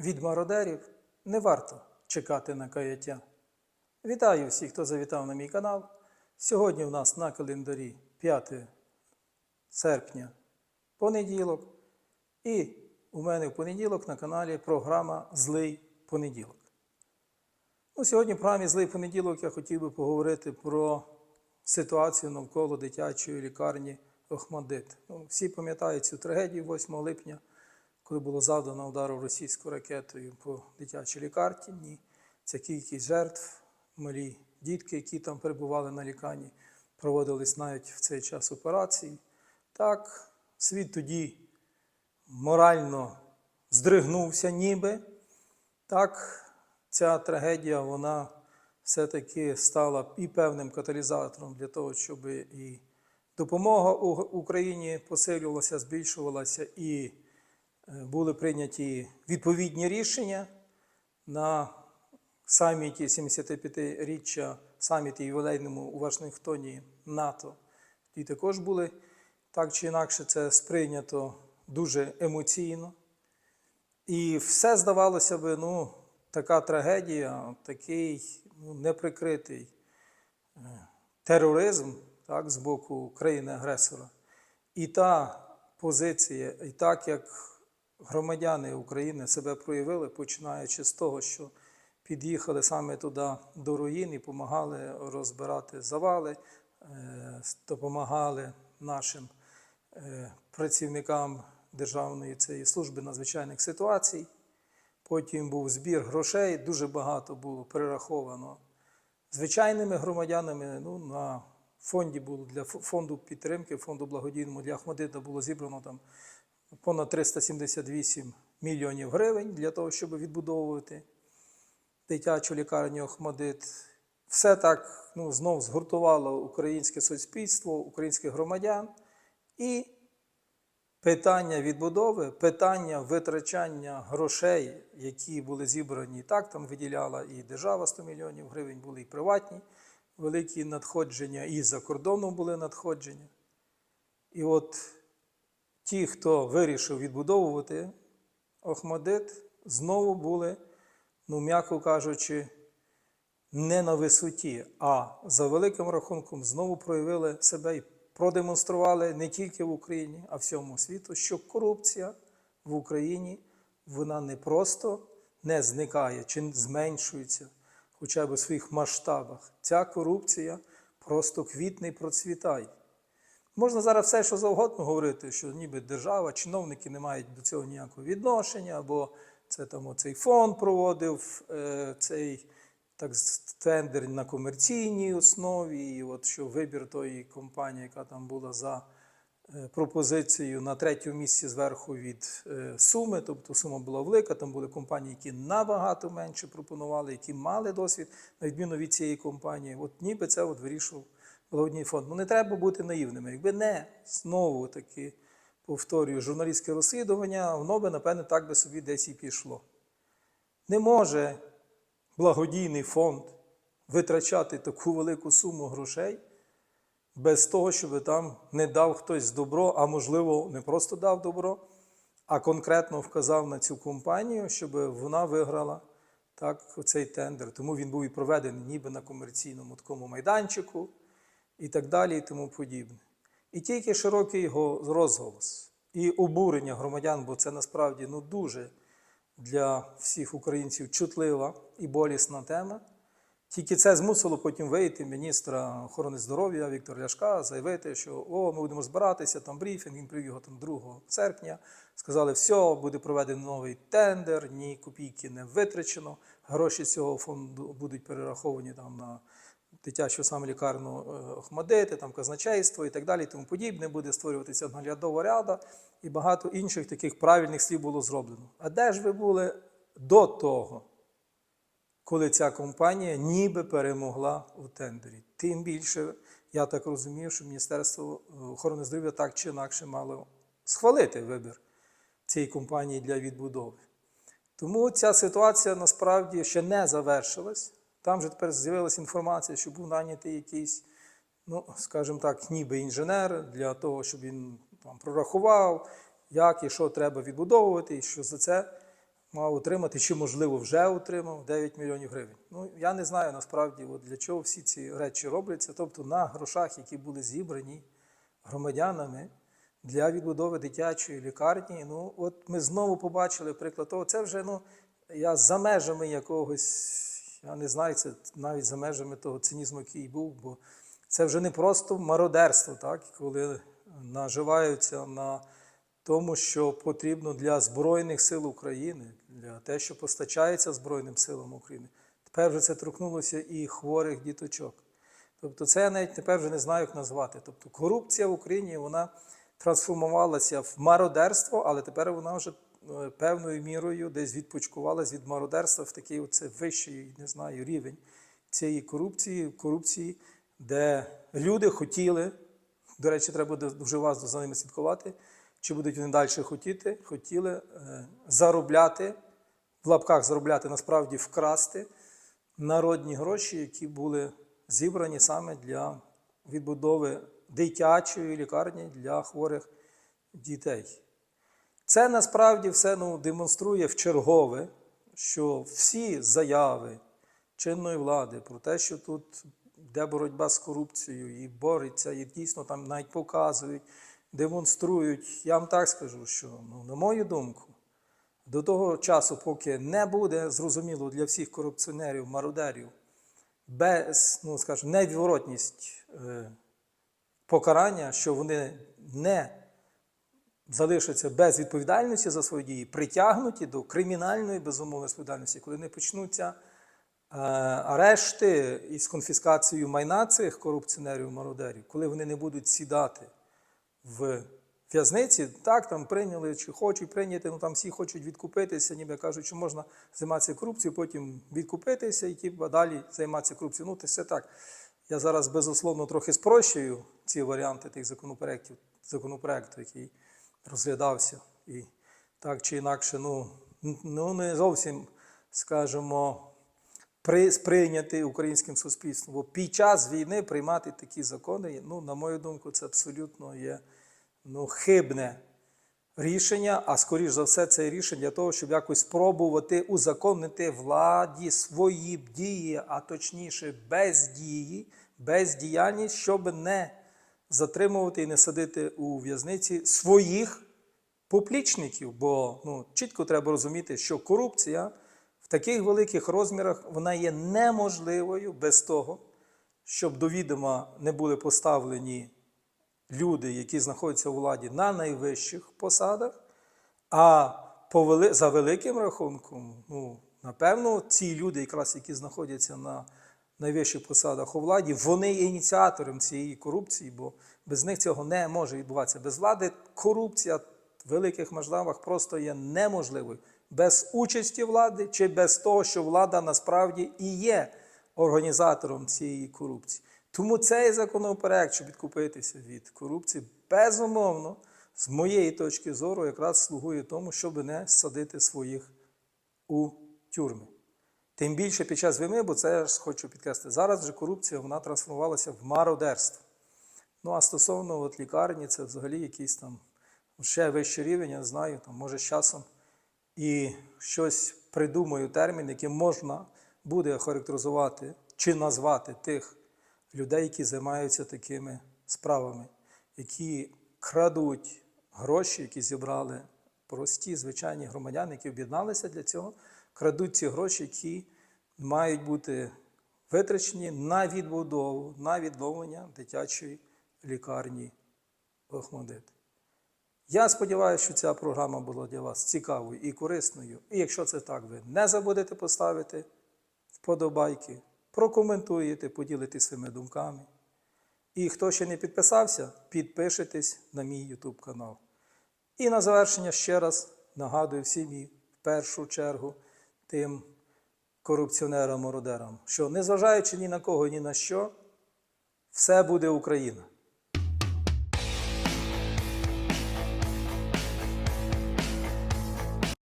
Від мародерів не варто чекати на каяття. Вітаю всіх, хто завітав на мій канал. Сьогодні у нас на календарі 5 серпня понеділок. І у мене в понеділок на каналі програма Злий понеділок. Ну, сьогодні в програмі Злий понеділок я хотів би поговорити про ситуацію навколо дитячої лікарні Охмадит. Ну, всі пам'ятають цю трагедію 8 липня, коли було завдано удару російською ракетою по дитячій лікарні. Ця кількість жертв, малі дітки, які там перебували на лікарні, проводились навіть в цей час операції. Так, світ тоді морально здригнувся ніби. Так, ця трагедія, вона все-таки стала і певним каталізатором для того, щоб і допомога Україні посилювалася, збільшувалася, і були прийняті відповідні рішення на саміті 75-річчя саміті ювілейному у Вашингтоні НАТО. І також були так чи інакше це сприйнято дуже емоційно. І все здавалося би, ну, така трагедія, такий ну, неприкритий е, тероризм так, з боку країни-агресора. І та позиція, і так як громадяни України себе проявили, починаючи з того, що під'їхали саме туди до руїн і допомагали розбирати завали, е, допомагали нашим е, працівникам Державної цієї служби надзвичайних ситуацій. Потім був збір грошей, дуже багато було перераховано звичайними громадянами. Ну, на фонді було для фонду підтримки, фонду благодійному для Ахмадита було зібрано там понад 378 мільйонів гривень для того, щоб відбудовувати дитячу лікарню Охмадит. Все так ну, знов згуртувало українське суспільство, українських громадян. І питання відбудови, питання витрачання грошей, які були зібрані, так, там виділяла і держава 100 мільйонів гривень, були і приватні великі надходження, і за кордоном були надходження. І от ті, хто вирішив відбудовувати Охмадит, знову були, ну, м'яко кажучи, не на висоті, а за великим рахунком знову проявили себе і продемонстрували не тільки в Україні, а всьому світу, що корупція в Україні вона не просто не зникає чи зменшується, хоча б у своїх масштабах. Ця корупція просто квітне і процвітає. Можна зараз все, що завгодно говорити, що ніби держава, чиновники не мають до цього ніякого відношення, або це там оцей фонд проводив е, цей так, тендер на комерційній основі, і от що вибір тої компанії, яка там була за е, пропозицією на третьому місці зверху від е, суми, тобто сума була велика, там були компанії, які набагато менше пропонували, які мали досвід, на відміну від цієї компанії. От ніби це от вирішував благодійний фонд. Ну не треба бути наївними. Якби не знову таки повторюю, журналістське розслідування, воно би, напевне, так би собі десь і пішло. Не може благодійний фонд витрачати таку велику суму грошей без того, щоб там не дав хтось добро, а можливо, не просто дав добро, а конкретно вказав на цю компанію, щоб вона виграла так, цей тендер. Тому він був і проведений ніби на комерційному такому майданчику і так далі, і тому подібне. І тільки широкий його розголос і обурення громадян, бо це насправді ну, дуже для всіх українців чутлива і болісна тема. Тільки це змусило потім вийти міністра охорони здоров'я Віктора Ляшка, заявити, що о, ми будемо збиратися, там брифінг, він привів його там 2 серпня. Сказали, все, буде проведений новий тендер, ні копійки не витрачено. Гроші цього фонду будуть перераховані там на дитячу саме лікарню е, там казначейство і так далі, тому подібне. Буде створюватися наглядова ряда і багато інших таких правильних слів було зроблено. А де ж ви були до того? коли ця компанія ніби перемогла у тендері. Тим більше, я так розумію, що Міністерство е, охорони здоров'я так чи інакше мало схвалити вибір цієї компанії для відбудови. Тому ця ситуація насправді ще не завершилась. Там же тепер з'явилася інформація, що був нанятий якийсь, ну, скажімо так, ніби інженер для того, щоб він там прорахував, як і що треба відбудовувати, і що за це мав отримати, чи, можливо, вже отримав 9 мільйонів гривень. Ну, я не знаю насправді, от для чого всі ці речі робляться. Тобто на грошах, які були зібрані громадянами для відбудови дитячої лікарні. Ну, от ми знову побачили приклад того, це вже ну, я за межами якогось, я не знаю, це навіть за межами того цинізму, який був, бо це вже не просто мародерство, так, коли наживаються на тому, що потрібно для Збройних сил України, для те, що постачається Збройним силам України. Тепер вже це торкнулося і хворих діточок. Тобто, це я навіть тепер вже не знаю, як назвати. Тобто, корупція в Україні вона трансформувалася в мародерство, але тепер вона вже певною мірою десь відпочкувалась від мародерства в такий оце вищий, не знаю, рівень цієї корупції, корупції, де люди хотіли, до речі, треба буде дуже уважно за ними слідкувати, чи будуть вони далі хотіти, хотіли е, заробляти, в лапках заробляти, насправді вкрасти народні гроші, які були зібрані саме для відбудови дитячої лікарні для хворих дітей. Це насправді все ну, демонструє чергове, що всі заяви чинної влади про те, що тут йде боротьба з корупцією і бореться, і дійсно там навіть показують, демонструють. Я вам так скажу, що, ну, на мою думку, до того часу, поки не буде зрозуміло для всіх корупціонерів, мародерів, без, ну скажімо, невідворотність е, покарання, що вони не залишаться без відповідальності за свої дії, притягнуті до кримінальної безумовної відповідальності, коли не почнуться е, арешти із конфіскацією майна цих корупціонерів, мародерів, коли вони не будуть сідати в в'язниці, так там прийняли чи хочуть прийняти, ну там всі хочуть відкупитися, ніби кажуть, що можна займатися корупцією, потім відкупитися і типу, далі займатися корупцією. Ну, це все так. Я зараз безусловно трохи спрощую ці варіанти тих законопроєктів, законопроекту, який розглядався. І так чи інакше, ну, ну не зовсім, скажімо, при, сприйнятий українським суспільством. Бо під час війни приймати такі закони, ну, на мою думку, це абсолютно є ну, хибне рішення, а скоріш за все, це рішення для того, щоб якось спробувати узаконити владі свої дії, а точніше бездії, бездіяльність, щоб не затримувати і не садити у в'язниці своїх поплічників. Бо ну, чітко треба розуміти, що корупція в таких великих розмірах вона є неможливою без того, щоб до відома не були поставлені люди, які знаходяться у владі на найвищих посадах, а по вели... за великим рахунком, ну, напевно, ці люди, якраз які знаходяться на найвищих посадах у владі, вони є ініціатором цієї корупції, бо без них цього не може відбуватися. Без влади корупція в великих масштабах просто є неможливою. Без участі влади чи без того, що влада насправді і є організатором цієї корупції. Тому цей законопроект, щоб відкупитися від корупції, безумовно, з моєї точки зору, якраз слугує тому, щоб не садити своїх у тюрми. Тим більше під час війни, бо це я ж хочу підкреслити, зараз вже корупція вона трансформувалася в мародерство. Ну а стосовно от, лікарні, це взагалі якийсь там ще вищий рівень, я знаю, там, може з часом і щось придумаю термін, яким можна буде характеризувати чи назвати тих людей, які займаються такими справами, які крадуть гроші, які зібрали прості, звичайні громадяни, які об'єдналися для цього, крадуть ці гроші, які мають бути витрачені на відбудову, на відновлення дитячої лікарні Охмадит. Я сподіваюся, що ця програма була для вас цікавою і корисною. І якщо це так, ви не забудете поставити вподобайки, прокоментуєте, поділитесь своїми думками. І хто ще не підписався, підпишитесь на мій YouTube канал. І на завершення ще раз нагадую всім і в першу чергу тим корупціонерам-мародерам, що незважаючи ні на кого, ні на що, все буде Україна.